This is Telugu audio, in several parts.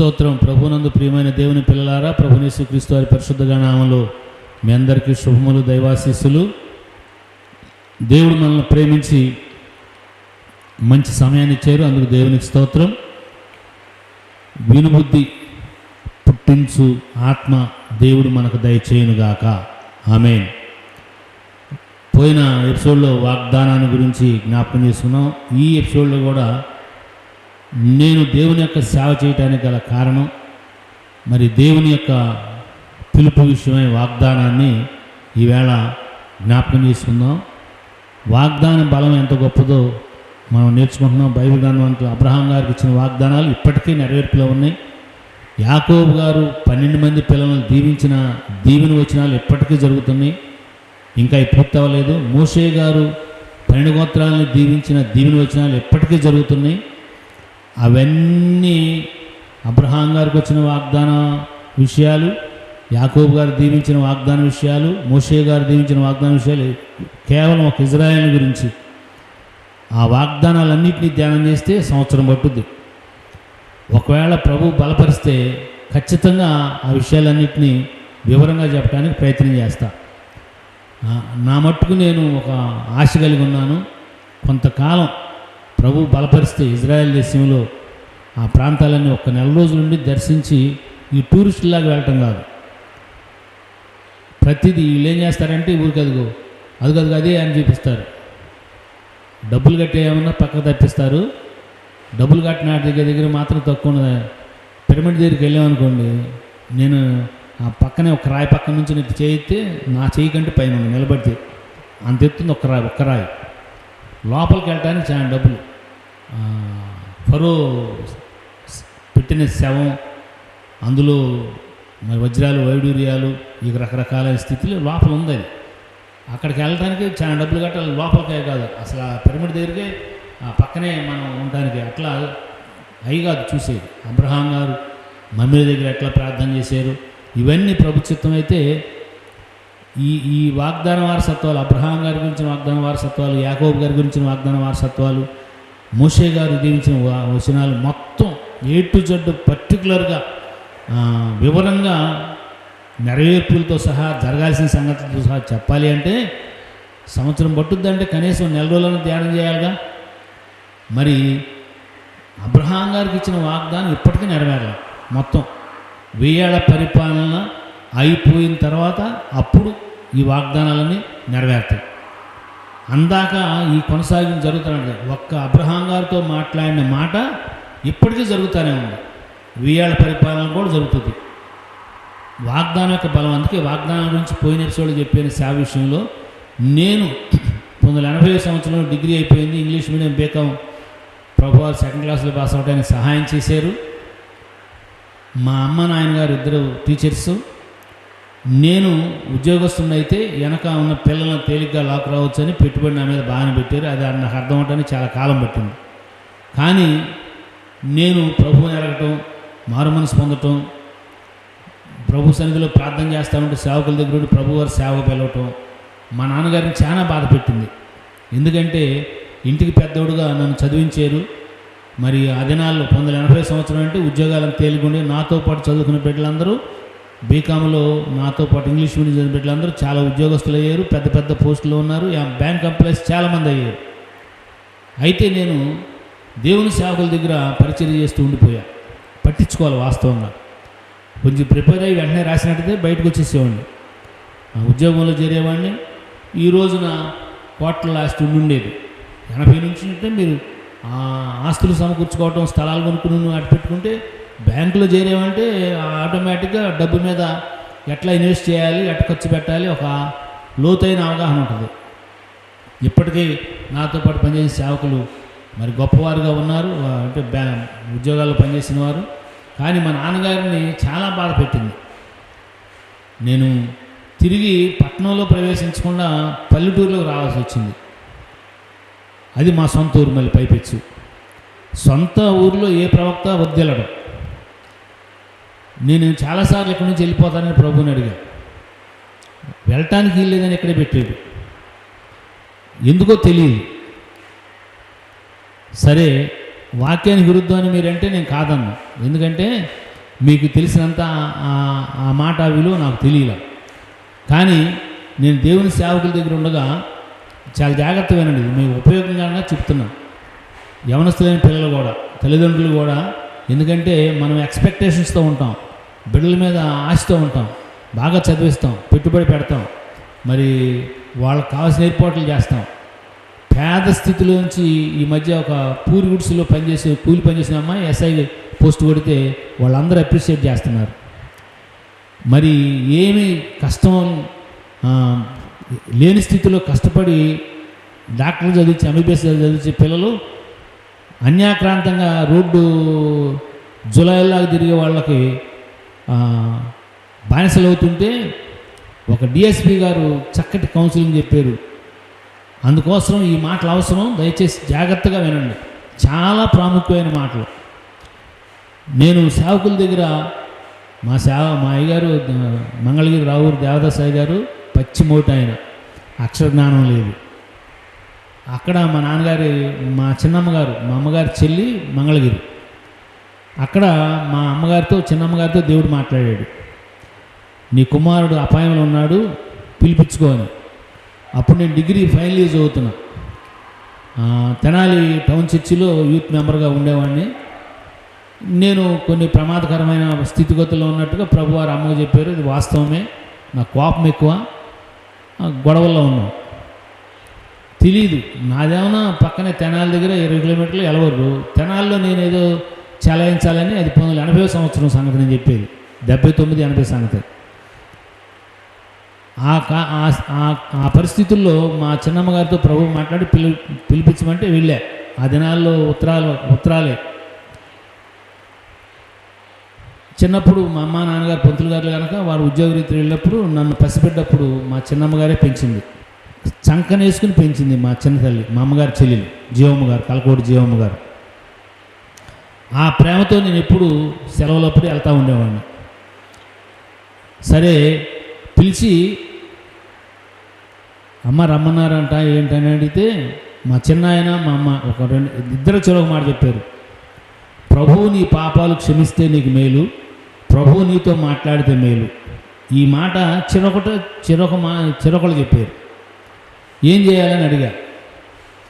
స్తోత్రం. ప్రభునందు ప్రియమైన దేవుని పిల్లలారా ప్రభునేసు క్రీస్తు వారి పరిశుద్ధ నామంలో మీ అందరికీ శుభములు దైవాశీస్సులు. దేవుడు మనల్ని ప్రేమించి మంచి సమయాన్ని ఇచ్చారు. అందుకు దేవునికి స్తోత్రం. వినుబుద్ధి పుట్టించు ఆత్మ దేవుడు మనకు దయచేయునుగాక. ఆమె పోయిన ఎపిసోడ్లో వాగ్దానాన్ని గురించి జ్ఞాపకం చేసుకున్నాం. ఈ ఎపిసోడ్లో కూడా నేను దేవుని యొక్క సేవ చేయటానికి గల కారణం మరి దేవుని యొక్క పిలుపు విషయమై వాగ్దానాన్ని ఈవేళ జ్ఞాపకం చేసుకుందాం. వాగ్దాన బలం ఎంత గొప్పదో మనం నేర్చుకుంటున్నాం. బైబిల్ గ్రంథంలో అబ్రహాం గారికి ఇచ్చిన వాగ్దానాలు ఇప్పటికీ నెరవేర్పులో ఉన్నాయి. యాకోబు గారు పన్నెండు మంది పిల్లలను దీవించిన దీవెన వచనాలు ఇప్పటికీ జరుగుతున్నాయి. ఇంకా పూర్తి అవ్వలేదు మోషే గారు పన్నెండు గోత్రాలను దీవించిన దీవెన వచనాలు ఇప్పటికీ జరుగుతున్నాయి. అవన్నీ అబ్రహాం గారికి వచ్చిన వాగ్దాన విషయాలు యాకోబు గారు దీవించిన వాగ్దాన విషయాలు మోషే గారు దీవించిన వాగ్దాన విషయాలు కేవలం ఒక ఇజ్రాయెల్ గురించి. ఆ వాగ్దానాలన్నింటినీ ధ్యానం చేస్తే సంవత్సరం పట్టుద్ది. ఒకవేళ ప్రభు బలపరిస్తే ఖచ్చితంగా ఆ విషయాలన్నింటినీ వివరంగా చెప్పడానికి ప్రయత్నం చేస్తా. నా మట్టుకు నేను ఒక ఆశ కలిగి ఉన్నాను. కొంతకాలం ప్రభు బలపరిస్తే ఇజ్రాయెల్ దేశంలో ఆ ప్రాంతాలన్నీ ఒక నెల రోజుల నుండి దర్శించి ఈ టూరిస్టులాగా వెళ్ళటం కాదు. ప్రతిదీ వీళ్ళు ఏం చేస్తారంటే ఊరికి అదిగో అది అదిగో అదే అని చూపిస్తారు. డబ్బులు కట్టే ఏమన్నా పక్కకు తప్పిస్తారు. డబ్బులు కట్టిన దగ్గర దగ్గర మాత్రం తక్కువ ఉన్నది? పిరమిడ్ దగ్గరికి వెళ్ళామనుకోండి నేను ఆ పక్కనే ఒక రాయి పక్కన నుంచి నేను చేయితే నా చేయి కంటే పైన నిలబడితే. అంత ఎత్తుంది ఒక రాయి ఒక్క రాయి. లోపలికి వెళ్ళడానికి చాలా డబ్బులు. ఫరో పెట్టిన శవం అందులో మరి వజ్రాలు వైడూర్యాలు ఇక రకరకాలైన స్థితిలో లోపల ఉంది అది. అక్కడికి వెళ్ళడానికి చాలా డబ్బులు కట్టాలి. లోపలికే కాదు అసలు ఆ పిరమిడ్ దగ్గరికే ఆ పక్కనే మనం ఉండడానికి అట్లా అయి కాదు చూసేది. అబ్రహాం గారు మమ్మీ దగ్గర ఎట్లా ప్రార్థన చేశారు? ఇవన్నీ ప్రభుత్వం అయితే ఈ ఈ వాగ్దాన వారసత్వాలు అబ్రహాం గారి గురించిన వాగ్దాన వారసత్వాలు యాకోబ్ గారి గురించిన వాగ్దాన వారసత్వాలు మోషే గారు దీవించిన వచనాలు మొత్తం ఏ టు జడ్డు పర్టికులర్గా వివరంగా నెరవేర్పులతో సహా జరగాల్సిన సంగతులతో సహా చెప్పాలి అంటే సంవత్సరం పట్టుద్దంటే కనీసం నెల రోజులను ధ్యానం చేయాలిగా. మరి అబ్రహాం గారికి ఇచ్చిన వాగ్దానం ఇప్పటికీ నెరవేరాలి. మొత్తం వెయ్యేళ్ళ పరిపాలన అయిపోయిన తర్వాత అప్పుడు ఈ వాగ్దానాలన్నీ నెరవేరుతాయి. అందాక ఈ కొనసాగిన జరుగుతానండి ఒక్క అబ్రహాం గారితో మాట్లాడిన మాట ఇప్పటికీ జరుగుతూనే ఉంది. వెయ్యేళ్ళ పరిపాలన కూడా జరుగుతుంది. వాగ్దానం యొక్క బలం అందుకే వాగ్దానం గురించి పోయిన ఎపిసోడ్ చెప్పిన సేవ విషయంలో నేను పంతొమ్మిది వందల ఎనభై సంవత్సరంలో డిగ్రీ అయిపోయింది. ఇంగ్లీష్ మీడియం బీకాం ప్రభు సెకండ్ క్లాస్లో పాస్ అవడానికి సహాయం చేశారు. మా అమ్మ నాయనగారు ఇద్దరు టీచర్స్. నేను ఉద్యోగస్తున్నైతే వెనక ఉన్న పిల్లలను తేలిగ్గా లాక్ రావచ్చని పెట్టుబడి నా మీద బాగానే పెట్టారు. అది నాకు అర్థం అవటానికి చాలా కాలం పట్టింది. కానీ నేను ప్రభువుని ఎరగటం మారు మనసు పొందటం ప్రభు సన్నిధిలో ప్రార్థన చేస్తా ఉంటే సేవకుల దగ్గర ఉండి ప్రభు వారు సేవ పిలవటం మా నాన్నగారిని చాలా బాధ పెట్టింది. ఎందుకంటే ఇంటికి పెద్దోడుగా నన్ను చదివించారు. మరి ఆ దినాల్లో పంతొమ్మిది వందల ఎనభై సంవత్సరం అంటే ఉద్యోగాలను తేలిగుండి నాతో పాటు చదువుకున్న బిడ్డలందరూ బీకామ్లో నాతో పాటు ఇంగ్లీష్ మీడియం చదివిన బిడ్డలందరూ చాలా ఉద్యోగస్తులు అయ్యారు పెద్ద పెద్ద పోస్టులో ఉన్నారు. ఆ బ్యాంక్ ఎంప్లాయీస్ చాలామంది అయ్యారు. అయితే నేను దేవుని సేవకుల దగ్గర పరిచయం చేస్తూ ఉండిపోయా. పట్టించుకోవాలి వాస్తవంగా. కొంచెం ప్రిపేర్ అయ్యి వెంటనే రాసినట్టయితే బయటకు వచ్చేసేవాడిని. ఆ ఉద్యోగంలో చేరేవాడిని. ఈ రోజున కోట్ల ఆస్తి ఉండి ఉండేది. ఎనభై నుంచి అంటే మీరు ఆ ఆస్తులు సమకూర్చుకోవటం స్థలాలు కొనుక్కుని అటు పెట్టుకుంటే బ్యాంకులో చేరేవంటే ఆటోమేటిక్గా డబ్బు మీద ఎట్లా ఇన్వెస్ట్ చేయాలి ఎట్లా ఖర్చు పెట్టాలి ఒక లోతైన అవగాహన ఉంటుంది. ఇప్పటికీ నాతో పాటు పనిచేసే సేవకులు మరి గొప్పవారుగా ఉన్నారు. అంటే బ్యా ఉద్యోగాల్లో పనిచేసిన వారు. కానీ మా నాన్నగారిని చాలా బాధ పెట్టింది. నేను తిరిగి పట్టణంలో ప్రవేశించకుండా పల్లెటూరులోకి రావాల్సి వచ్చింది. అది మా సొంత ఊరు మళ్ళీ పైపెచ్చు. సొంత ఊరిలో ఏ ప్రవక్త వద్దెలడం నేను చాలాసార్లు ఇక్కడి నుంచి వెళ్ళిపోతానని ప్రభుని అడిగా వెళ్ళటానికి వీల్లేదని ఇక్కడే పెట్టాడు ఎందుకో తెలియదు. సరే వాక్యానికి విరుద్ధం అని మీరంటే నేను కాదన్నా. ఎందుకంటే మీకు తెలిసినంత ఆ- మాట విలువ నాకు తెలియదు కానీ నేను దేవుని సేవకుల దగ్గర ఉండగా చాలా జాగ్రత్తగా వినండి. మీకు ఉపయోగంగా చెప్తున్నాను యవనస్తులైన పిల్లలు కూడా తల్లిదండ్రులు కూడా ఎందుకంటే మనం ఎక్స్పెక్టేషన్స్తో ఉంటాం. బిడ్డల మీద ఆశతో ఉంటాం. బాగా చదివిస్తాం. పెట్టుబడి పెడతాం. మరి వాళ్ళకి కావాల్సిన ఏర్పాట్లు చేస్తాం. పేద స్థితిలోంచి ఈ మధ్య ఒక పూరి గుడిసెలో పనిచేసే కూలి పనిచేసిన అమ్మాయి ఎస్ఐ పోస్ట్ కొడితే వాళ్ళందరూ అప్రిషియేట్ చేస్తున్నారు. మరి ఏమి కష్టం లేని స్థితిలో కష్టపడి డాక్టర్ చదివించి ఎంబీబీఎస్ చదివించే పిల్లలు అన్యాక్రాంతంగా రోడ్డు జులైలాగా తిరిగే వాళ్ళకి బానిసలు అవుతుంటే ఒక డిఎస్పి గారు చక్కటి కౌన్సిలింగ్ చెప్పారు. అందుకోసం ఈ మాటలు అవసరం దయచేసి జాగ్రత్తగా వినండి. చాలా ప్రాముఖ్యమైన మాటలు. నేను సేవకుల దగ్గర మా సేవ మా అయ్యగారు మంగళగిరి రావు దేవదాస్ గారు పచ్చిమోటి ఆయన. అక్షర జ్ఞానం లేదు. అక్కడ మా నాన్నగారి మా చిన్నమ్మగారు మా అమ్మగారి చెల్లి మంగళగిరి. అక్కడ మా అమ్మగారితో చిన్నమ్మగారితో దేవుడు మాట్లాడాడు. నీ కుమారుడు అపాయంలో ఉన్నాడు పిలిపించుకోని అప్పుడు నేను డిగ్రీ ఫైనల్ ఇయర్ చదువుతున్నా తెనాలి టౌన్ చర్చిలో యూత్ మెంబర్గా ఉండేవాడిని. నేను కొన్ని ప్రమాదకరమైన స్థితిగతుల్లో ఉన్నట్టుగా ప్రభువారు అమ్మకు చెప్పారు ఇది వాస్తవమే నా కోపం ఎక్కువ గొడవల్లో ఉన్నాం తెలీదు. నాదేమన్నా పక్కనే తెనాలి దగ్గర ఇరవై కిలోమీటర్లు ఎలవరు తెనాల్లో నేను ఏదో చలాయించాలని అది పంతొమ్మిది ఎనభై సంవత్సరం సంగతి నేను చెప్పేది. డెబ్బై తొమ్మిది ఎనభై సంగతి. ఆ కా ఆ- పరిస్థితుల్లో మా చిన్నమ్మ గారితో ప్రభు మాట్లాడి పిలి పిలిపించమంటే వెళ్ళా. ఆ దినాల్లో ఉత్తరాలు ఉత్తరాలే. చిన్నప్పుడు మా అమ్మ నాన్నగారు పంతులు గారు కనుక వారు ఉద్యోగ రీతి వెళ్ళినప్పుడు నన్ను పసిపెట్టినప్పుడు మా చిన్నమ్మగారే పెంచింది. చంకనేసుకుని పెంచింది మా చిన్న తల్లి మా అమ్మగారి చెల్లెలు జీవమ్మ గారు కలకోటి జీవమ్మ గారు. ఆ ప్రేమతో నేను ఎప్పుడు సెలవులప్పుడు వెళ్తూ ఉండేవాడిని. సరే పిలిచి అమ్మ రమ్మన్నారంట ఏంటని అడిగితే మా చిన్న ఆయన మా అమ్మ ఒక రెండు ఇద్దరు చెరొక మాట చెప్పారు. ప్రభువు నీ పాపాలు క్షమిస్తే నీకు మేలు ప్రభువు నీతో మాట్లాడితే మేలు. ఈ మాట చిరొకట చిరొక మా చిరొకలు చెప్పారు. ఏం చేయాలని అడిగా?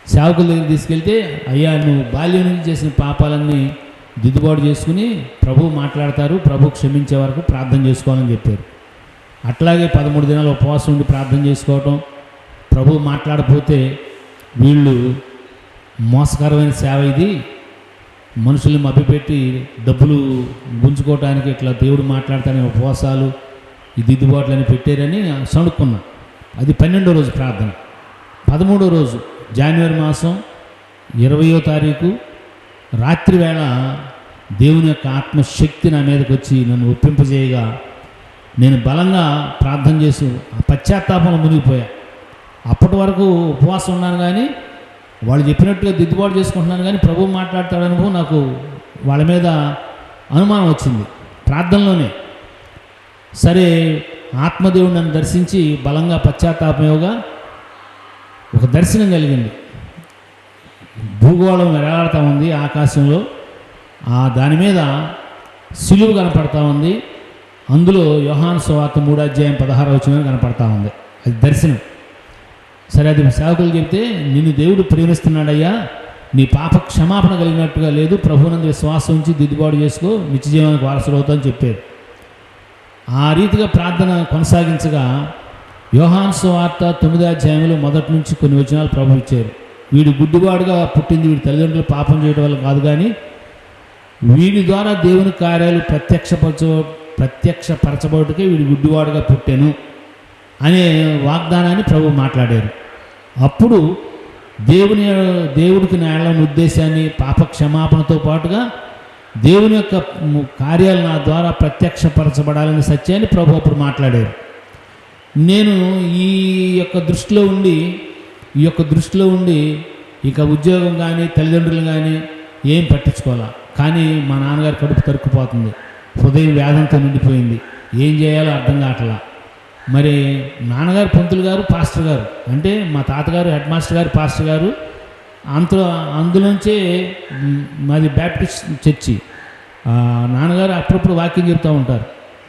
సేవకుల దగ్గర తీసుకెళ్తే అయ్యా నువ్వు బాల్యం నుంచి చేసిన పాపాలన్నీ దిద్దుబాటు చేసుకుని ప్రభు మాట్లాడతారు ప్రభు క్షమించే వరకు ప్రార్థన చేసుకోవాలని చెప్పారు. అట్లాగే పదమూడు దినాలు ఉపవాసం ఉండి ప్రార్థన చేసుకోవటం ప్రభు మాట్లాడపోతే వీళ్ళు మోసకరమైన సేవ ఇది. మనుషుల్ని మభ్యపెట్టి డబ్బులు గుంజుకోవటానికి ఇట్లా దేవుడు మాట్లాడతానే ఉపవాసాలు ఈ దిద్దుబాట్లని పెట్టారని సణుక్కున్నా. అది పన్నెండో రోజు ప్రార్థన. పదమూడో రోజు జనవరి మాసం ఇరవయో తారీఖు రాత్రి వేళ దేవుని యొక్క ఆత్మశక్తి నా మీదకి వచ్చి నన్ను ఒప్పింపజేయగా నేను బలంగా ప్రార్థన చేసి ఆ పశ్చాత్తాపంలో మునిగిపోయా. అప్పటి వరకు ఉపవాసం ఉన్నాను కానీ వాళ్ళు చెప్పినట్టుగా దిద్దుబాటు చేసుకుంటున్నాను కానీ ప్రభు మాట్లాడతాడు అనుభవం నాకు వాళ్ళ మీద అనుమానం వచ్చింది. ప్రార్థనలోనే. సరే ఆత్మదేవుడు నన్ను దర్శించి బలంగా పశ్చాత్తాపయోగా ఒక దర్శనం కలిగింది. భూగోళం వేలాడుతూ ఉంది ఆకాశంలో. ఆ దాని మీద సిలువు కనపడతా ఉంది. అందులో యోహాన్ సువార్త మూడో అధ్యాయం పదహారు వచ్చిన కనపడతా ఉంది. అది దర్శనం. సరే అది సేవకులు చెప్తే నిన్ను దేవుడు ప్రేమిస్తున్నాడయ్యా. నీ పాప క్షమాపణ కలిగినట్టుగా లేదు. ప్రభునందు విశ్వాసం ఉంచి దిద్దుబాటు చేసుకో. నిత్య వారసులు అవుతా అని చెప్పారు. ఆ రీతిగా ప్రార్థన కొనసాగించగా యోహాన్ సువార్త తొమ్మిదో అధ్యాయంలో మొదటి నుంచి కొన్ని వచనాలు ప్రభు ఇచ్చారు. వీడు గుడ్డివాడుగా పుట్టింది. వీడి తల్లిదండ్రులు పాపం చేయడం వల్ల కాదు కానీ వీడి ద్వారా దేవుని కార్యాలు ప్రత్యక్షపరచ ప్రత్యక్షపరచబడుటకే వీడు గుడ్డివాడుగా పుట్టాను అనే వాగ్దానాన్ని ప్రభు మాట్లాడారు. అప్పుడు దేవుని దేవుడికి నేలని ఉద్దేశాన్ని పాప క్షమాపణతో పాటుగా దేవుని యొక్క కార్యాలు నా ద్వారా ప్రత్యక్షపరచబడాలనే సత్యాన్ని ప్రభు అప్పుడు మాట్లాడారు. నేను ఈ యొక్క దృష్టిలో ఉండి ఈ యొక్క దృష్టిలో ఉండి ఇక ఉద్యోగం కానీ తల్లిదండ్రులు కానీ ఏం పట్టించుకోవాలా? కానీ మా నాన్నగారు కడుపు తరుక్కుపోతుంది. హృదయం వ్యాధంతో నిండిపోయింది. ఏం చేయాలో అర్థం కావట్లా. మరి నాన్నగారు పంతులు గారు పాస్టర్ గారు అంటే మా తాతగారు హెడ్ మాస్టర్ గారు పాస్టర్ గారు అంతలో అందులోంచే మాది బ్యాప్టిస్ట్ చర్చి. నాన్నగారు అప్పుడప్పుడు వాక్యం చెప్తూ ఉంటారు.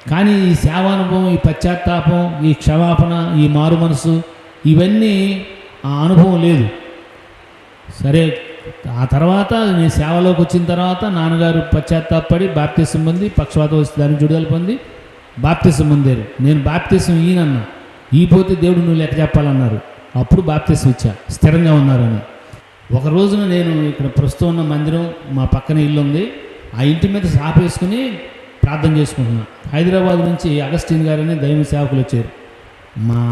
కానీ ఈ సేవానుభవం ఈ పశ్చాత్తాపం ఈ క్షమాపణ ఈ మారు మనసు ఇవన్నీ ఆ అనుభవం లేదు. సరే ఆ తర్వాత నేను సేవలోకి వచ్చిన తర్వాత నాన్నగారు పశ్చాత్తాపడి బాప్తిసం పొంది పక్షవాతం వచ్చి దాన్ని జుడుదల పొంది బాప్తిసం పొందారు. నేను బాప్తిసం ఈయనన్నా. ఈ పోతే దేవుడు నువ్వు లెక్క చెప్పాలన్నారు. అప్పుడు బాప్తిసం ఇచ్చా. స్థిరంగా ఉన్నారని. ఒక రోజున నేను ఇక్కడ ప్రస్తుతం ఉన్న మందిరం మా పక్కన ఇల్లు ఉంది. ఆ ఇంటి మీద సాపేసుకుని ప్రార్థన చేసుకుంటున్నా. హైదరాబాద్ నుంచి అగస్టిన్ గారని దైవ సేవకులు వచ్చారు. మా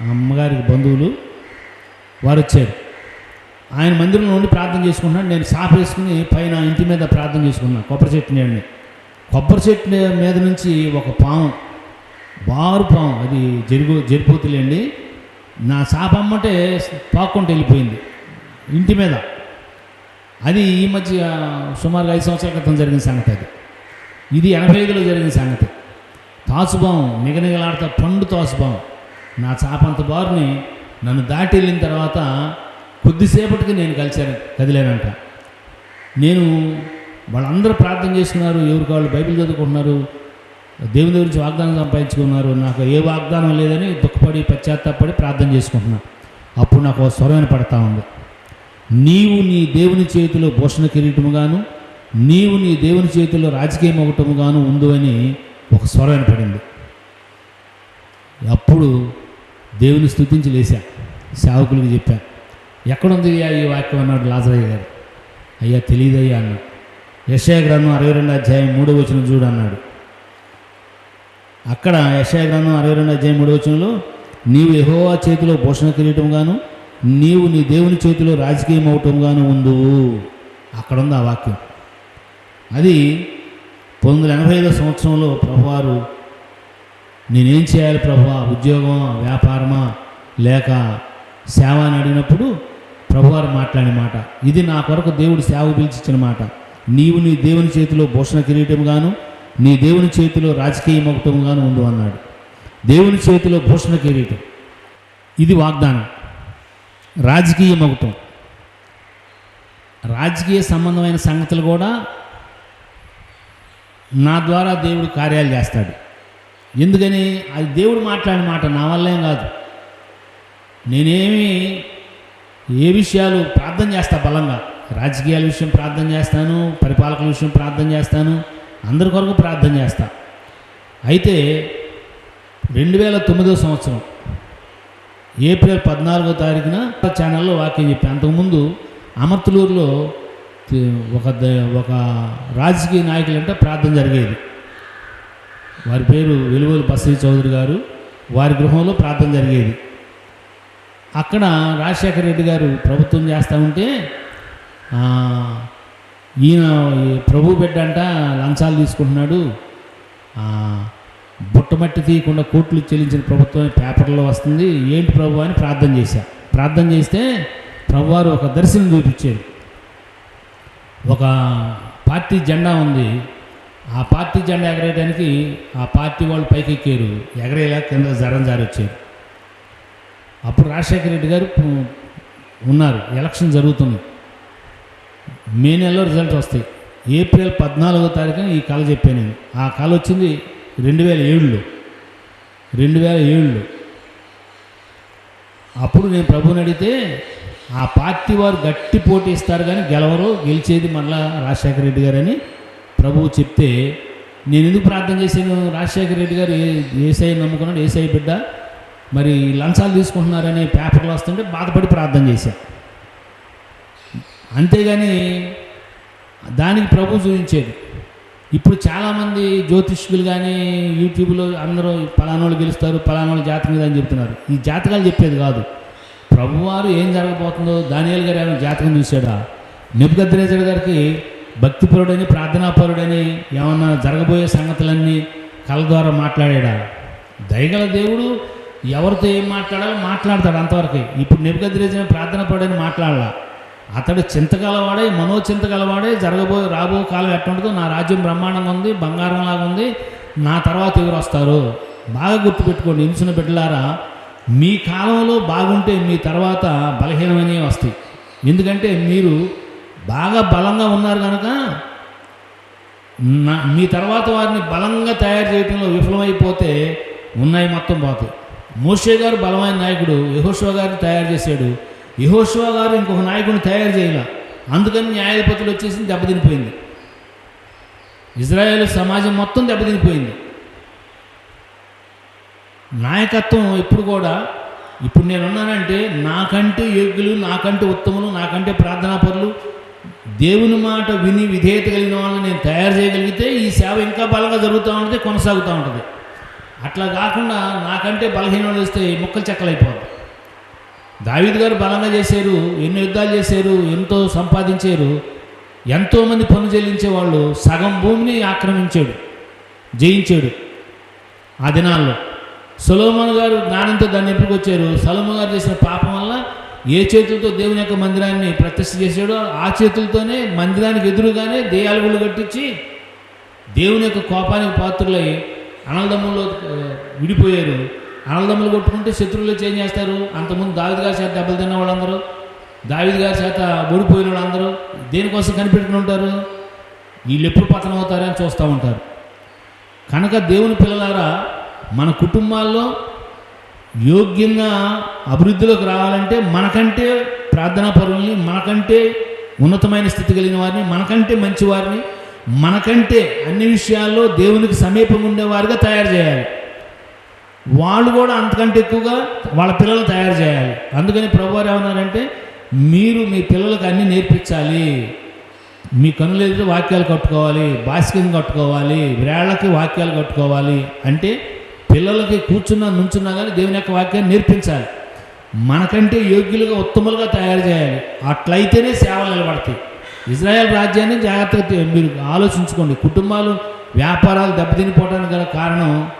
అమ్మగారికి బంధువులు వారు వచ్చారు. ఆయన మందిరంలో ఉండి ప్రార్థన చేసుకున్నాను నేను సాప వేసుకుని పైన ఇంటి మీద ప్రార్థన చేసుకున్నాను కొబ్బరి చెట్టు నీడని. కొబ్బరి చెట్టు మీద నుంచి ఒక పాము. బారు పాము. అది జరుగు జరిపోతులేండి. నా సాప అమ్మంటే పాక్కుంటూ వెళ్ళిపోయింది. ఇంటి మీద. అది ఈ మధ్య సుమారు ఐదు సంవత్సరాల క్రితం జరిగిన సంగతి అది. ఇది ఎనభై ఐదులో జరిగిన సంగతి. తాసుబాం నిగనిగలాడతా పండు తాసుబాం నా చాపంత బారుని నన్ను దాటి వెళ్ళిన తర్వాత కొద్దిసేపటికి నేను కలిశాను కదిలేనంట. నేను వాళ్ళందరూ ప్రార్థన చేస్తున్నారు ఎవరికి వాళ్ళు బైబిల్ చదువుకుంటున్నారు దేవుని గురించి వాగ్దానం సంపాదించుకున్నారు నాకు ఏ వాగ్దానం లేదని దుఃఖపడి పశ్చాత్తాపడి ప్రార్థన చేసుకుంటున్నా. అప్పుడు నాకు స్వరమైన పడతా ఉంది. నీవు నీ దేవుని చేతిలో భూషణ కిరీటముగాను నీవు నీ దేవుని చేతిలో రాజకీయం మొగటముగాను ఉందు అని ఒక స్వరమైన పడింది. అప్పుడు దేవుని స్తుతించి లేచా సేవకులకు చెప్పాను ఎక్కడుంది అయ్యా ఈ వాక్యం అన్నాడు లాజరయ్య గారు. అయ్యా తెలియదయ్యా అన్నాడు యశయ గ్రంథం అరవై రెండు అధ్యాయం మూడో వచనం చూడు అన్నాడు. అక్కడ యశయ గ్రంథం అరవై రెండు అధ్యాయం మూడో వచనంలో నీవు ఎహోవా చేతిలో పోషణ కిరీటం గాను నీవు నీ దేవుని చేతిలో రాజకీయం అవటంగాను ఉండు అక్కడ ఉంది ఆ వాక్యం. అది పంతొమ్మిది వందల ఎనభై ఐదో సంవత్సరంలో ప్రభువారు నేనేం చేయాలి ప్రభు? ఉద్యోగమా? వ్యాపారమా? లేక సేవ అని అడిగినప్పుడు ప్రభువారు మాట్లాడిన మాట. ఇది నా కొరకు దేవుడు సేవ పిలిచిచ్చిన మాట. నీవు నీ దేవుని చేతిలో భూషణ కిరీటంగాను నీ దేవుని చేతిలో రాజకీయ మొగటంగాను ఉండు అన్నాడు. దేవుని చేతిలో భూషణ కిరీటం. ఇది వాగ్దానం. రాజకీయ మొగటం రాజకీయ సంబంధమైన సంగతులు కూడా నా ద్వారా దేవుడు కార్యాలు చేస్తాడు. ఎందుకని? అది దేవుడు మాట్లాడిన మాట నా వల్లేం కాదు. నేనేమి ఏ విషయాలు ప్రార్థన చేస్తా బలంగా? రాజకీయాల విషయం ప్రార్థన చేస్తాను పరిపాలకుల విషయం ప్రార్థన చేస్తాను అందరి కొరకు ప్రార్థన చేస్తా. అయితే రెండు వేల తొమ్మిదో సంవత్సరం ఏప్రిల్ పద్నాలుగో తారీఖున ఛానల్లో వాక్యం చెప్పి. అంతకుముందు అమర్తులూరులో ఒక ద- ఒక రాజకీయ నాయకులంటే ప్రార్థన జరిగేది. వారి పేరు వెలువలు బసీ చౌదరి గారు వారి గృహంలో ప్రార్థన జరిగేది. అక్కడ రాజశేఖర రెడ్డి గారు ప్రభుత్వం చేస్తూ ఉంటే ఈయన ప్రభు బిడ్డ అంట లంచాలు తీసుకుంటున్నాడు. బుట్టమట్టి తీయకుండా కోట్లు చెల్లించిన ప్రభుత్వం పేపర్లో వస్తుంది. ఏంటి ప్రభు అని ప్రార్థన చేశా. ప్రార్థన చేస్తే ప్రభువారు ఒక దర్శనం చూపించారు. ఒక పార్టీ జెండా ఉంది. ఆ పార్టీ జెండా ఎగరేయడానికి ఆ పార్టీ వాళ్ళు పైకి ఎక్కారు ఎగరేలా కింద జరం జారి వచ్చారు అప్పుడు రాజశేఖర రెడ్డి గారు ఉన్నారు. ఎలక్షన్ జరుగుతుంది. మే నెలలో రిజల్ట్ వస్తాయి. ఏప్రిల్ పద్నాలుగో తారీఖున ఈ కళ చెప్పాను నేను. ఆ కళ వచ్చింది రెండు వేల ఏడులో. రెండు వేల ఏడులో. అప్పుడు నేను ప్రభుని అడిగితే ఆ పార్టీ వారు గట్టి పోటీ ఇస్తారు కానీ గెలవరు గెలిచేది మళ్ళా రాజశేఖర రెడ్డి గారని ప్రభువు చెప్తే నేను ఎందుకు ప్రార్థన చేశాను? రాజశేఖర రెడ్డి గారు ఏ- ఏసఐ నమ్ముకున్నాడు? ఏసఐ బిడ్డ మరి లంచాలు తీసుకుంటున్నారని పేపర్లు వస్తుంటే బాధపడి ప్రార్థన చేశాను అంతేగాని దానికి ప్రభు చూపించేది. ఇప్పుడు చాలామంది జ్యోతిష్కులు కానీ యూట్యూబ్లో అందరూ పలానోళ్ళు గెలుస్తారు పలానోళ్ళు జాతకం మీద అని చెప్తున్నారు. ఈ జాతకాలు చెప్పేది కాదు. ప్రభువారు ఏం జరగబోతుందో దానియాల్ గారు ఏమైనా జాతకం చూశాడా? నెప్పుగద్రేజర్ గారికి భక్తిపరుడని ప్రార్థనాపరుడని ఏమన్నా జరగబోయే సంగతులన్నీ కళ ద్వారా మాట్లాడాడా? దయగల దేవుడు ఎవరితో ఏం మాట్లాడాలో మాట్లాడతాడు అంతవరకు. ఇప్పుడు నెప్పుగద్రేజర్ ప్రార్థన పడని మాట్లాడాల. అతడు చింతగలవాడే మనోచింతగలవాడే జరగబోయే రాబో కాలం ఎట్టుంటుందో నా రాజ్యం బ్రహ్మాండంగా ఉంది బంగారంలాగా ఉంది నా తర్వాత ఎవరు వస్తారు? బాగా గుర్తుపెట్టుకోండి ఇన్సున బిడ్డలారా మీ కాలంలో బాగుంటే మీ తర్వాత బలహీనమైనవి వస్తాయి. ఎందుకంటే మీరు బాగా బలంగా ఉన్నారు కనుక నా మీ తర్వాత వారిని బలంగా తయారు చేయడంలో విఫలమైపోతే ఉన్నాయి మొత్తం పోతాయి. మోషే గారు బలమైన నాయకుడు యహోశివ గారిని తయారు చేశాడు. యహోశివ గారు ఇంకొక నాయకుడిని తయారు చేయాల. అందుకని న్యాయాధిపతులు వచ్చేసి దెబ్బతినిపోయింది. ఇజ్రాయేల్ సమాజం మొత్తం దెబ్బతినిపోయింది. నాయకత్వం ఎప్పుడు కూడా ఇప్పుడు నేను ఉన్నానంటే నాకంటే యోగ్యులు నాకంటే ఉత్తములు నాకంటే ప్రార్థనాపరులు దేవుని మాట విని విధేయత కలిగిన వాళ్ళని నేను తయారు చేయగలిగితే ఈ సేవ ఇంకా బలంగా జరుగుతూ ఉంటుంది కొనసాగుతూ ఉంటుంది. అట్లా కాకుండా నాకంటే బలహీనం వస్తే ముక్కలు చెక్కలైపోద్ది దావిద్ గారు బలంగా చేశారు ఎన్ని యుద్ధాలు చేశారు ఎంతో సంపాదించారు ఎంతోమంది పన్ను చెల్లించే వాళ్ళు సగం భూమిని ఆక్రమించాడు జయించాడు ఆ దినాల్లో. సొలోమన్ గారు జ్ఞానంతో దాన్ని ఎప్పుడుకొచ్చారు? సొలోమన్ గారు చేసిన పాపం వల్ల ఏ చేతులతో దేవుని యొక్క మందిరాన్ని ప్రతిష్ఠ చేశాడో ఆ చేతులతోనే మందిరానికి ఎదురుగానే దేయాలు గుళ్ళు కట్టించి దేవుని యొక్క కోపానికి పాత్రులై అనలదమ్ముల్లో విడిపోయారు. అనలదమ్ములు కొట్టుకుంటే శత్రువులు చేంజ్ చేస్తారు. అంతకుముందు దావిద్ గారి చేత దెబ్బలు తిన్న వాళ్ళందరూ దావిద్ గారి చేత ఓడిపోయిన వాళ్ళందరూ దేనికోసం కనిపెట్టుకుని ఉంటారు? వీళ్ళు ఎప్పుడు పతనం అవుతారని చూస్తూ ఉంటారు. కనుక దేవుని పిల్లలారా మన కుటుంబాల్లో యోగ్యంగా అభివృద్ధిలోకి రావాలంటే మనకంటే ప్రార్థనా పరుల్ని మనకంటే ఉన్నతమైన స్థితి కలిగిన వారిని మనకంటే మంచి వారిని మనకంటే అన్ని విషయాల్లో దేవునికి సమీపంగా ఉండేవారుగా తయారు చేయాలి. వాళ్ళు కూడా అంతకంటే ఎక్కువగా వాళ్ళ పిల్లలు తయారు చేయాలి. అందుకని ప్రభువారు ఏమన్నారంటే మీరు మీ పిల్లలకు అన్నీ నేర్పించాలి. మీ కనులు ఎదురు వాక్యాలు కట్టుకోవాలి బాస్కింగ్ కట్టుకోవాలి వేళ్ళకి వాక్యాలు కట్టుకోవాలి అంటే పిల్లలకి కూర్చున్నా నుంచున్నా కానీ దేవుని యొక్క వాక్యాన్ని నేర్పించాలి. మనకంటే యోగ్యులుగా ఉత్తములుగా తయారు చేయాలి. అట్లయితేనే సేవలు నిలబడతాయి. ఇజ్రాయెల్ రాజ్యాన్ని జాగ్రత్తగా మీరు ఆలోచించుకోండి. కుటుంబాలు వ్యాపారాలు దెబ్బతినిపోవడానికి గల కారణం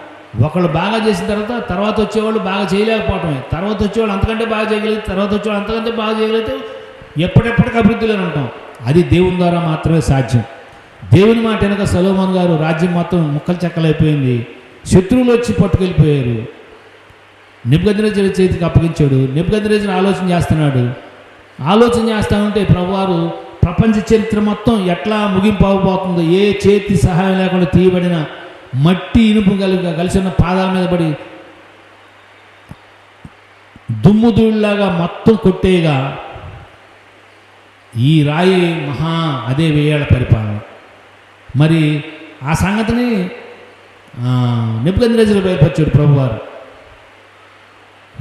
ఒకళ్ళు బాగా చేసిన తర్వాత తర్వాత వచ్చేవాళ్ళు బాగా చేయలేకపోవటమే. తర్వాత వచ్చేవాళ్ళు అంతకంటే బాగా చేయగలిగితే తర్వాత వచ్చేవాళ్ళు అంతకంటే బాగా చేయగలిగితే ఎప్పటికప్పటికి అభివృద్ధిలో ఉంటాం. అది దేవుని ద్వారా మాత్రమే సాధ్యం. దేవుని మాట వెనక సలోమన్ గారు రాజ్యం మొత్తం ముక్కలు చెక్కలైపోయింది. శత్రువులు వచ్చి పట్టుకెళ్ళిపోయారు. నిబ్గద్రేజర్ చేతికి అప్పగించాడు. నిబ్గద్రేజర్ ఆలోచన చేస్తున్నాడు. ఆలోచన చేస్తా ఉంటే ప్రభువారు ప్రపంచ చరిత్ర మొత్తం ఎట్లా ముగింపు అవ్వబోతుందో ఏ చేతి సహాయం లేకుండా తీయబడిన మట్టి ఇనుపు కలిగి కలిసి ఉన్న పాదాల మీద పడి దుమ్ము మొత్తం కొట్టేయగా ఈ రాయి మహా అదే వేయాల పరిపాలన. మరి ఆ సంగతిని నిపుగంద్రేజులు బయలుపరిచాడు ప్రభువారు.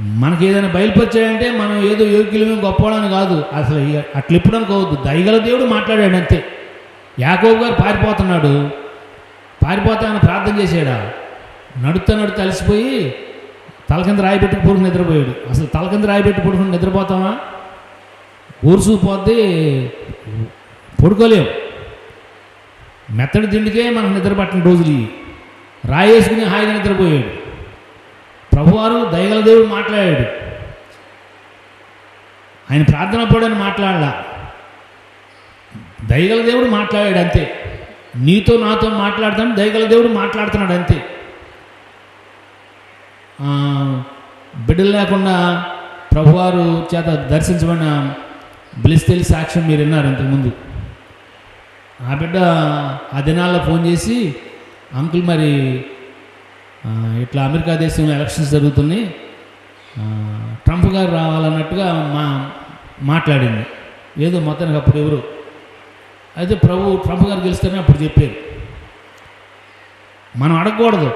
మనకి ఏదైనా బయలుపరిచాడంటే మనం ఏదో యోగ్యులమే గొప్పవాళ్ళని కాదు. అసలు అట్లా ఎప్పుడు అనుకోవద్దు. దయగల దేవుడు మాట్లాడాడు అంతే. యాకోబు గారు పారిపోతున్నాడు. పారిపోతామని ప్రార్థన చేశాడా? నడుతా నడుతా అలసిపోయి తలకింద రాయి పడుకుని నిద్రపోయాడు. అసలు తల కింద రాయి పడుకుని నిద్రపోతామా? ఊరుసు పోద్ది పడుకోలేము మెత్తడి తిండికే మనం నిద్ర పట్టిన రోజులు రాయి వేసుకుని హాయిగా నిద్రపోయాడు. ప్రభువారు దయగల దేవుడు మాట్లాడాడు. ఆయన ప్రార్థన పడని మాట్లాడలా. దయగల దేవుడు మాట్లాడాడు అంతే. నీతో నాతో మాట్లాడతాను దయగల దేవుడు మాట్లాడుతున్నాడు అంతే. బిడ్డలు లేకుండా ప్రభువారు చేత దర్శించబడిన బ్లిస్తెలి సాక్ష్యం మీరు విన్నారు ఇంతకుముందు. ఆ బిడ్డ ఆ దినాల్లో ఫోన్ చేసి అంకుల్ మరి ఇట్లా అమెరికా దేశంలో ఎలక్షన్స్ జరుగుతున్నాయి. ట్రంప్ గారు రావాలన్నట్టుగా మా మాట్లాడింది. ఏదో మొత్తానికి అప్పుడు ఎవరు. అయితే ప్రభు ట్రంప్ గారు గెలుస్తారని అప్పుడు చెప్పారు. మనం అడగకూడదు.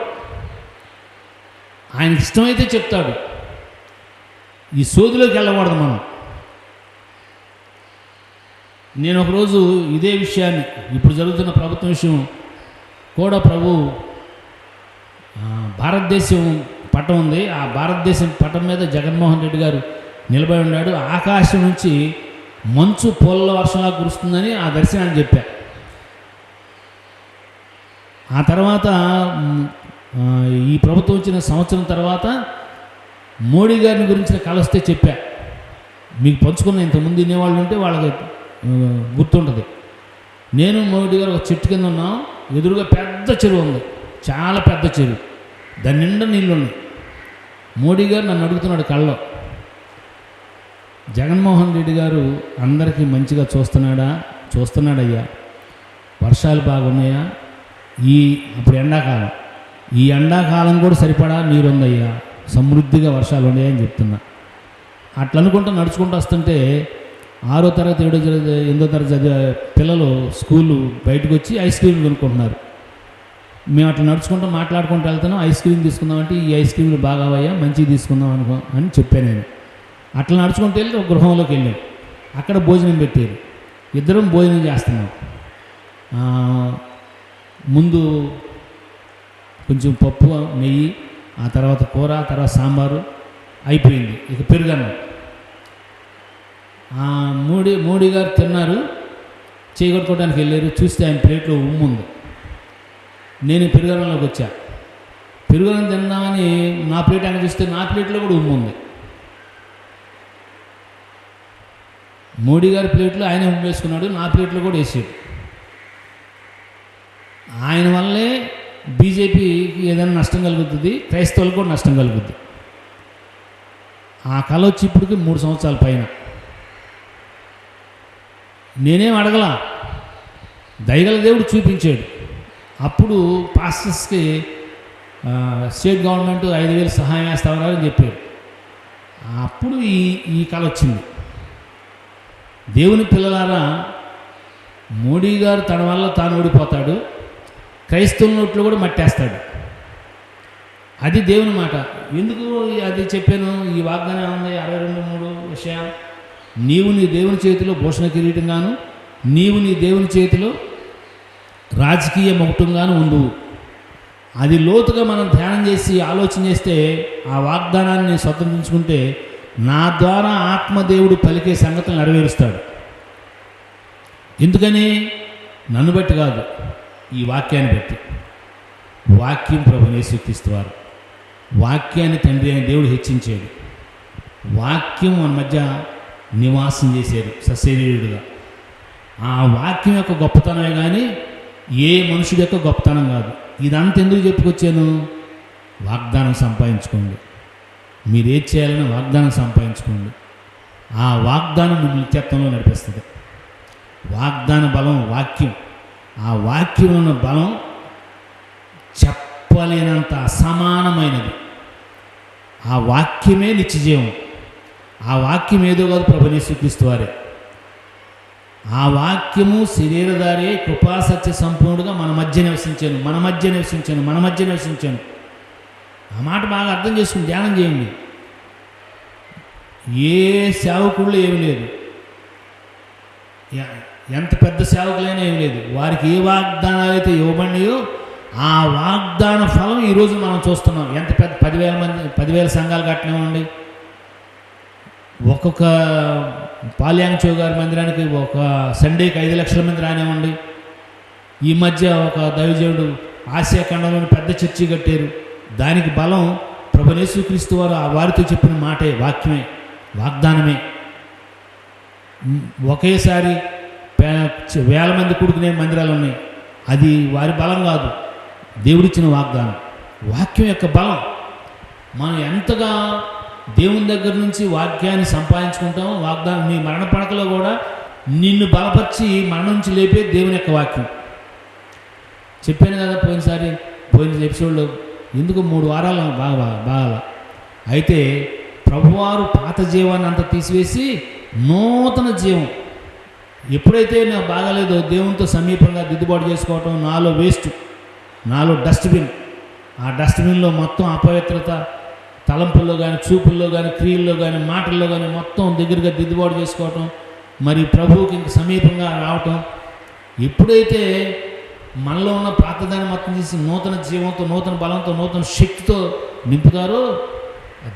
ఆయనకి ఇష్టమైతే చెప్తాడు. ఈ సోదిలోకి వెళ్ళకూడదు మనం. నేను ఒకరోజు ఇదే విషయాన్ని ఇప్పుడు జరుగుతున్న ప్రభుత్వం విషయం కూడా ప్రభు భారతదేశం పటం ఉంది. ఆ భారతదేశం పటం మీద జగన్మోహన్ రెడ్డి గారు నిలబడి ఉన్నాడు. ఆకాశం నుంచి మంచు పొల్ల వర్షంలా కురుస్తుందని ఆ దర్శనాన్ని చెప్పా. ఆ తర్వాత ఈ ప్రభుత్వం వచ్చిన సంవత్సరం తర్వాత మోడీ గారిని గురించిన కళ వస్తే చెప్పా. మీకు పంచుకున్న ఇంతకుముందు వినేవాళ్ళు ఉంటే వాళ్ళకి గుర్తుంటుంది. నేను మోడీ గారు ఒక చెట్టు కింద ఉన్నాం. ఎదురుగా పెద్ద చెరువు ఉంది. చాలా పెద్ద చెరువు. దాని నిండా నీళ్ళు ఉన్నాయి. మోడీ గారు నన్ను అడుగుతున్నాడు కళ్ళలో జగన్మోహన్ రెడ్డి గారు అందరికీ మంచిగా చూస్తున్నాడా? చూస్తున్నాడయ్యా. వర్షాలు బాగున్నాయా? ఈ అప్పుడు ఎండాకాలం. ఈ ఎండాకాలం కూడా సరిపడా నీరుందయ్యా. సమృద్ధిగా వర్షాలు ఉన్నాయని చెప్తున్నా. అట్లా అనుకుంటూ నడుచుకుంటూ వస్తుంటే ఆరో తరగతి ఏడో తరగతి ఎనిమిదో తరగతి చదివే పిల్లలు స్కూలు బయటకు వచ్చి ఐస్ క్రీమ్ కొనుక్కుంటున్నారు. మేము అట్లా నడుచుకుంటూ మాట్లాడుకుంటూ వెళ్తున్నాం. ఐస్ క్రీమ్ తీసుకుందాం అంటే ఈ ఐస్ క్రీమ్లు బాగావయ్యా మంచిగా తీసుకుందాం అనుకో అని చెప్పాను నేను. అట్లా నడుచుకుంటూ వెళ్ళి ఒక గృహంలోకి వెళ్ళాం. అక్కడ భోజనం పెట్టారు. ఇద్దరం భోజనం చేస్తున్నాం. ముందు కొంచెం పప్పు నెయ్యి ఆ తర్వాత కూర ఆ తర్వాత సాంబారు అయిపోయింది. ఇక పెరుగన్నం. మూడి మోడీ మోడీ గారు తిన్నారు చేయగొట్టుకోవడానికి వెళ్ళారు. చూస్తే ఆయన ప్లేట్లో ఉమ్ము ఉంది నేను పెరుగన్నంలోకి వచ్చా. పెరుగన్నం తిందామని నా ప్లేట్ ఆయన చూస్తే నా ప్లేట్లో కూడా ఉమ్ము ఉంది. మోడీ గారి ప్లేట్లో ఆయన ఉమ్మేసుకున్నాడు నా ప్లేట్లో కూడా వేసాడు. ఆయన వల్లే బీజేపీకి ఏదైనా నష్టం కలుగుతుంది క్రైస్తవులకు కూడా నష్టం కలుగుద్ది. ఆ కళ వచ్చి ఇప్పటికి మూడు సంవత్సరాల పైన. నేనేం అడగలా? దయగల దేవుడు చూపించాడు. అప్పుడు పాస్టర్స్కి స్టేట్ గవర్నమెంట్ ఐదు వేలు సహాయం వేస్తామని చెప్పారు. అప్పుడు ఈ ఈ కళ వచ్చింది. దేవుని పిల్లలారా మోడీ గారు తన వల్ల తాను ఓడిపోతాడు క్రైస్తవుల నోట్లో కూడా మట్టేస్తాడు. అది దేవుని మాట. ఎందుకు అది చెప్పాను? ఈ వాగ్దానం ఉంది అరవై రెండు మూడు విషయం నీవు నీ దేవుని చేతిలో భూషణ కిరీటంగాను నీవు నీ దేవుని చేతిలో రాజకీయ మౌటంగాను ఉండు. అది లోతుగా మనం ధ్యానం చేసి ఆలోచన చేస్తే ఆ వాగ్దానాన్ని స్వతంత్రించుకుంటే నా ద్వారా ఆత్మదేవుడు పలికే సంగతులు నెరవేరుస్తాడు. ఎందుకని? నన్ను బట్టి కాదు ఈ వాక్యాన్ని బట్టి. వాక్యం ప్రభునే యేసుక్రీస్తు వాక్యాన్ని తండ్రి అయిన దేవుడు హెచ్చించాడు. వాక్యం మన మధ్య నివాసం చేసేది సశరీరుడుగా ఆ వాక్యం యొక్క గొప్పతనమే కానీ ఏ మనుషుడి యొక్క గొప్పతనం కాదు. ఇదంతా ఎందుకు చెప్పుకొచ్చాను? వాగ్దానం సంపాదించుకోండి. మీరు ఏది చేయాలని వాగ్దానం సంపాదించుకోండి. ఆ వాగ్దానం మిమ్మల్ని నిత్యత్వంలో నడిపిస్తుంది. వాగ్దాన బలం వాక్యం. ఆ వాక్యం ఉన్న బలం చెప్పలేనంత అసమానమైనది. ఆ వాక్యమే నిత్యజీవం. ఆ వాక్యం ఏదో కాదు ప్రభుని స్వీకరిస్తూ వారే. ఆ వాక్యము శరీరధారే కృపాసత్య సంపూర్ణుడుగా మన మధ్య నివసించాను మన మధ్య నివసించాను మన మధ్య నివసించాను. ఆ మాట బాగా అర్థం చేసుకుని ధ్యానం చేయండి. ఏ సేవకుళ్ళు ఏమి లేదు. ఎంత పెద్ద సేవకులైనా ఏమి లేదు. వారికి ఏ వాగ్దానాలు అయితే ఇవ్వబడినాయో ఆ వాగ్దాన ఫలం ఈరోజు మనం చూస్తున్నాం. ఎంత పెద్ద పదివేల మంది పదివేల సంఘాలు కట్టినామండి ఒక్కొక్క పాల్యాంచో గారి మందిరానికి ఒక సండేకి ఐదు లక్షల మంది రానివ్వండి. ఈ మధ్య ఒక దైవజనుడు ఆసియా ఖండంలోని పెద్ద చర్చి కట్టారు. దానికి బలం ప్రభునేశ్వక్రీస్తు వారు ఆ వారితో చెప్పిన మాటే వాక్యమే వాగ్దానమే. ఒకేసారి పే- వేల మంది కూడుకునే మందిరాలు ఉన్నాయి. అది వారి బలం కాదు దేవుడిచ్చిన వాగ్దానం. వాక్యం యొక్క బలం. మనం ఎంతగా దేవుని దగ్గర నుంచి వాక్యాన్ని సంపాదించుకుంటాం. వాగ్దానం నీ మరణ పడకలో కూడా నిన్ను బలపరిచి మరణం నుంచి లేపే దేవుని యొక్క వాక్యం. చెప్పాను కదా పోయినసారి పోయిన ఎపిసోడ్లో ఎందుకు మూడు వారాలు బాగా బాగా బాగా అయితే ప్రభువారు పాత జీవాన్ని అంతా తీసివేసి నూతన జీవం. ఎప్పుడైతే నాకు బాగాలేదో దేవునితో సమీపంగా దిద్దుబాటు చేసుకోవటం నాలో వేస్ట్ నాలో డస్ట్బిన్. ఆ డస్ట్బిన్లో మొత్తం అపవిత్రత తలంపుల్లో కానీ చూపుల్లో కానీ క్రియల్లో కానీ మాటల్లో కానీ మొత్తం దగ్గరగా దిద్దుబాటు చేసుకోవటం మరి ప్రభువుకి ఇంక సమీపంగా రావటం ఎప్పుడైతే మనలో ఉన్న పాతదాన్ని మొత్తం తీసి నూతన జీవంతో నూతన బలంతో నూతన శక్తితో నింపుతారో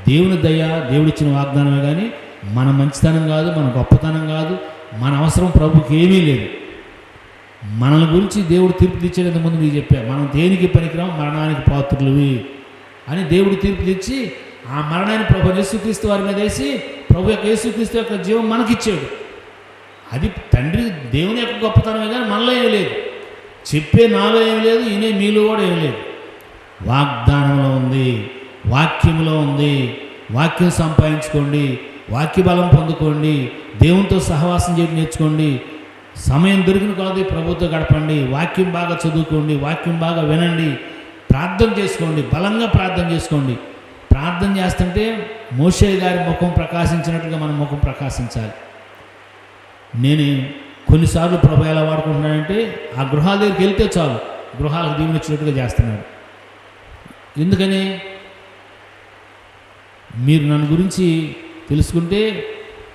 దేవుని దయ దేవుడిచ్చిన వాగ్దానమే కానీ మన మంచితనం కాదు మన గొప్పతనం కాదు మన అవసరం ప్రభుకి ఏమీ లేదు. మనల గురించి దేవుడు తీర్పు తెచ్చేందుకు ముందు నీకు చెప్పా మనం దేనికి పనికిరాం? మరణానికి పాత్రులవి. అని దేవుడు తీర్పు తెచ్చి ఆ మరణాన్ని ప్రభు యేసుక్రీస్తు వారి మీద వేసి ప్రభు యొక్క యేసుక్రీస్తు యొక్క జీవం మనకిచ్చాడు. అది తండ్రి దేవుని యొక్క గొప్పతనమే కానీ మనలో ఏమి లేదు. చెప్పే నాలో ఏమి లేదు ఈయనే మీలో కూడా ఏమి లేదు. వాగ్దానంలో ఉంది వాక్యంలో ఉంది వాక్యం సంపాదించుకోండి వాక్య బలం పొందుకోండి దేవునితో సహవాసం చేసి నేర్చుకోండి సమయం దొరికిన కొలది ప్రభుత్వం గడపండి వాక్యం బాగా చదువుకోండి వాక్యం బాగా వినండి ప్రార్థన చేసుకోండి బలంగా ప్రార్థన చేసుకోండి. ప్రార్థన చేస్తుంటే మోషే గారి ముఖం ప్రకాశించినట్టుగా మన ముఖం ప్రకాశించాలి. నేను కొన్నిసార్లు ప్రభు ఎలా వాడుకుంటున్నానంటే ఆ గృహాల దగ్గరికి వెళ్తే చాలు గృహాలకు దీవెన వచ్చినట్టుగా చేస్తున్నాడు. ఎందుకని? మీరు నన్ను గురించి తెలుసుకుంటే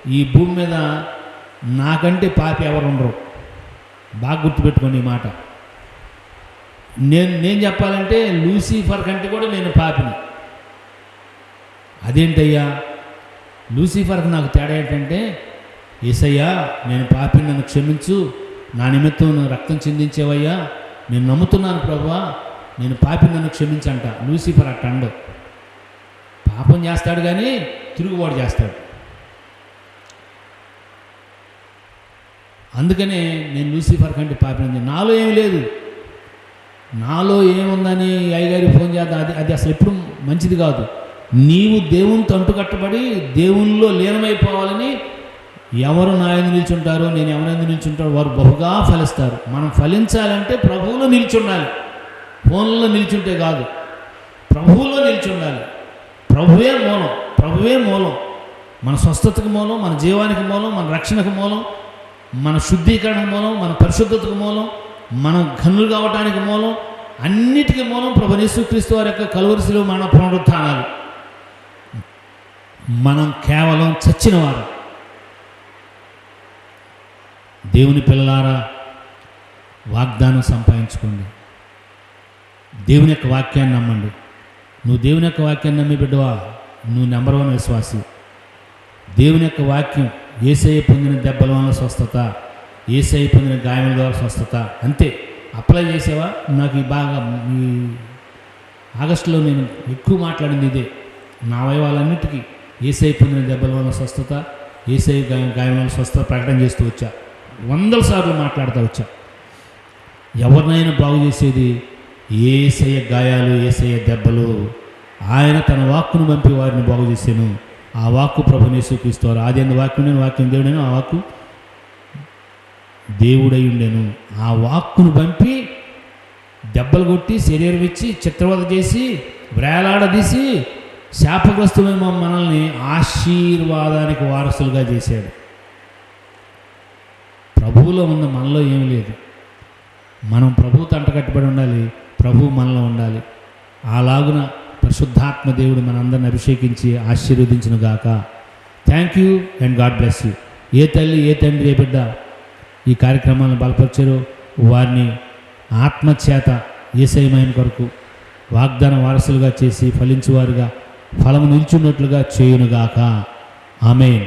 ఈ భూమి మీద నాకంటే పాపి ఎవరు ఉండరు. బాగా గుర్తుపెట్టుకోండి ఈ మాట. నేను నేను చెప్పాలంటే లూసిఫర్ కంటే కూడా నేను పాపిని. అదేంటయ్యా? లూసిఫర్కి నాకు తేడా ఏంటంటే ఏసయ్యా నేను పాపిని నన్ను క్షమించు. నా నిమిత్తం నువ్వు రక్తం చెందించేవయ్యా. నేను నమ్ముతున్నాను ప్రభా నేను పాపిని నన్ను క్షమించంట. లూసిఫర్ అట్ట అండవు. పాపం చేస్తాడు కానీ తిరుగుబాటు చేస్తాడు. అందుకనే నేను లూసిఫర్ కంటే పాపిన నాలో ఏమి లేదు. నాలో ఏముందని అయ్యగారికి ఫోన్ చేద్దాం. అది అది అసలు ఎప్పుడు మంచిది కాదు. నీవు దేవునితో అంటుకట్టబడి దేవునిలో లీనమైపోవాలని ఎవరు నాయన నిల్చుంటారో నేను ఎవరెందు నిల్చుంటారో వారు బహుగా ఫలిస్తారు. మనం ఫలించాలంటే ప్రభువులో నిల్చుండాలి. ఫోన్లో నిల్చుంటే కాదు. ప్రభువులో నిల్చుండాలి. ప్రభువే మూలం. ప్రభువే మూలం. మన స్వస్థతకు మూలం మన జీవానికి మూలం మన రక్షణకు మూలం మన శుద్ధీకరణకు మూలం మన పరిశుద్ధతకు మూలం మనం ఘనులు కావటానికి మూలం అన్నిటికీ మూలం ప్రభు యేసుక్రీస్తు వారి యొక్క కలువరిశిలో మన పునరుత్నాలు మనం కేవలం చచ్చినవారు. దేవుని పిల్లలారా వాగ్దానం సంపాదించుకోండి. దేవుని యొక్క వాక్యాన్ని నమ్మండి. నువ్వు దేవుని యొక్క వాక్యాన్ని నమ్మి బిడ్డవా? నువ్వు నెంబర్ వన్ విశ్వాసి. దేవుని యొక్క వాక్యం ఏసయ్య పొందిన దెబ్బల వల్ల స్వస్థత. ఏసయ్య పొందిన గాయముల ద్వారా స్వస్థత. అంతే. అప్లై చేసేవా? నాకు ఈ బాగా ఈ ఆగస్టులో నేను ఎక్కువ మాట్లాడింది ఇదే. నా అవయవాలన్నిటికీ ఏసై పొందిన దెబ్బల వల్ల స్వస్థత ఏసై గాయం గాయం వల్ల స్వస్థత ప్రకటన చేస్తూ వచ్చా. వందల సార్లు మాట్లాడుతూ వచ్చా. ఎవరినైనా బాగు చేసేది ఏసయ్య గాయాలు ఏసయ్య దెబ్బలు. ఆయన తన వాక్కును పంపి వారిని బాగు చేశాను ఆ వాక్కు ప్రభుని సూపిస్తారు ఆది అందు వాక్యం నేను వాక్యం దేవుడేను ఆ వాక్కు దేవుడై ఉండెను. ఆ వాక్కును పంపి దెబ్బలు కొట్టి శరీరం ఇచ్చి చిత్రవద చేసి వేలాడదీసి శాపగ్రస్తులైన మనల్ని ఆశీర్వాదానికి వారసులుగా చేశాడు. ప్రభువులో ఉన్న మనలో ఏమి లేదు. మనం ప్రభువు అంటకట్టుబడి ఉండాలి. ప్రభువు మనలో ఉండాలి. అలాగున పరిశుద్ధాత్మ దేవుడు మనందరిని అభిషేకించి ఆశీర్వదించిన గాక thank you and God bless you ఏ తల్లి ఏ తండ్రి ఏ బిడ్డ ఈ కార్యక్రమాలను బలపరిచారో. వారిని ఆత్మచేత ఏసైమైన కొరకు వాగ్దాన వారసులుగా చేసి ఫలించువారుగా ఫలము నిల్చున్నట్లుగా చేయునుగాక. ఆమె